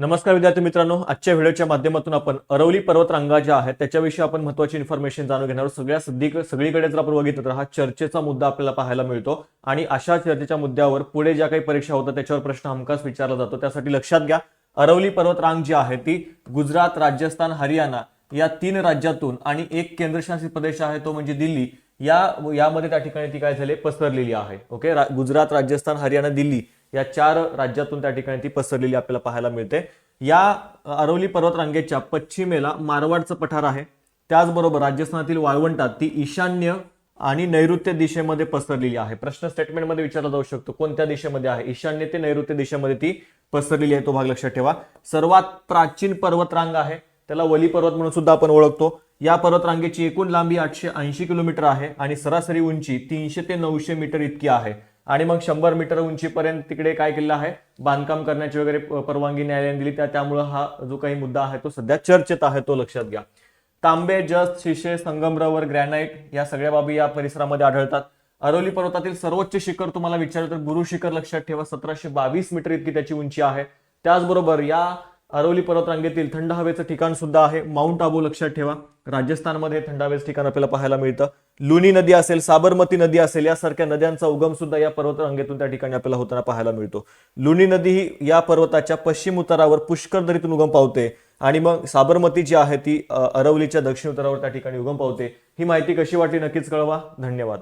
नमस्कार विद्यार्थी मित्रांनो आजच्या व्हिडिओच्या माध्यमातून आपण अरवली पर्वतरांगा ज्या आहेत त्याच्याविषयी आपण महत्वाची इन्फॉर्मेशन जाणून घेणार सगळ्या सध्या सगळीकडे जर आपण बघितलं तर हा चर्चेचा मुद्दा आपल्याला पाहायला मिळतो आणि अशा चर्चेच्या मुद्द्यावर पुढे ज्या काही परीक्षा होतात त्याच्यावर प्रश्न हमखास विचारला जातो. त्यासाठी लक्षात घ्या अरवली पर्वतरांग जी आहे ती गुजरात राजस्थान हरियाणा या तीन राज्यातून आणि एक केंद्रशासित प्रदेश आहे तो म्हणजे दिल्ली. या यामध्ये त्या ठिकाणी ती काय झाली पसरलेली आहे. ओके? रा- गुजरात राजस्थान हरियाणा दिल्ली. या चार राज्यातून त्या ठिकाणी ती पसरलेली आपल्याला पाहायला मिळते. या अरवली पर्वतरांगेच्या पश्चिमेला मारवाडचं पठार आहे. त्याचबरोबर राजस्थानातील वाळवंटात ती ईशान्य आणि नैऋत्य दिशेमध्ये पसरलेली आहे. प्रश्न स्टेटमेंटमध्ये विचारला जाऊ शकतो कोणत्या दिशेमध्ये आहे? ईशान्य ते नैऋत्य दिशेमध्ये ती पसरलेली आहे तो भाग लक्षात ठेवा. सर्वात प्राचीन पर्वतरांग आहे. त्याला वली पर्वत म्हणून सुद्धा आपण ओळखतो. या पर्वतरांगेची एकूण लांबी आठशे ऐंशी किलोमीटर आहे आणि सरासरी उंची तीनशे ते नऊशे मीटर इतकी आहे. आणि मग शंभर मीटर उंचीपर्यंत तिकडे काय केलेलं आहे? बांधकाम करण्याची वगैरे परवानगी न्यायालयाने दिली. त्या त्यामुळं हा जो काही मुद्दा आहे तो सध्या चर्चेत आहे तो लक्षात घ्या. तांबे जस्त शिशे संगमरवर ग्रॅनाइट या सगळ्या बाबी या परिसरामध्ये आढळतात. अरवली पर्वतातील सर्वोच्च शिखर तुम्हाला विचारलं तर गुरु शिखर लक्षात ठेवा. सतराशे बावीस मीटर इतकी त्याची उंची आहे. त्याचबरोबर या अरवली पर्वतरांगेतील थंड हवेचं ठिकाण सुद्धा आहे. माउंट आबू लक्षात ठेवा. राजस्थानमध्ये थंड हवेचं ठिकाण आपल्याला पाहायला मिळतं. लुनी नदी असेल साबरमती नदी असेल यासारख्या नद्यांचा उगम सुद्धा या पर्वतरांगेतून त्या ठिकाणी आपल्याला होताना पाहायला मिळतो. लुनी नदी ही या पर्वताच्या पश्चिम उतारावर पुष्कर दरीतून उगम पावते आणि मग साबरमती जी आहे ती अरवलीच्या दक्षिण उतारावर त्या ठिकाणी उगम पावते. ही माहिती कशी वाटली नक्कीच कळवा. धन्यवाद.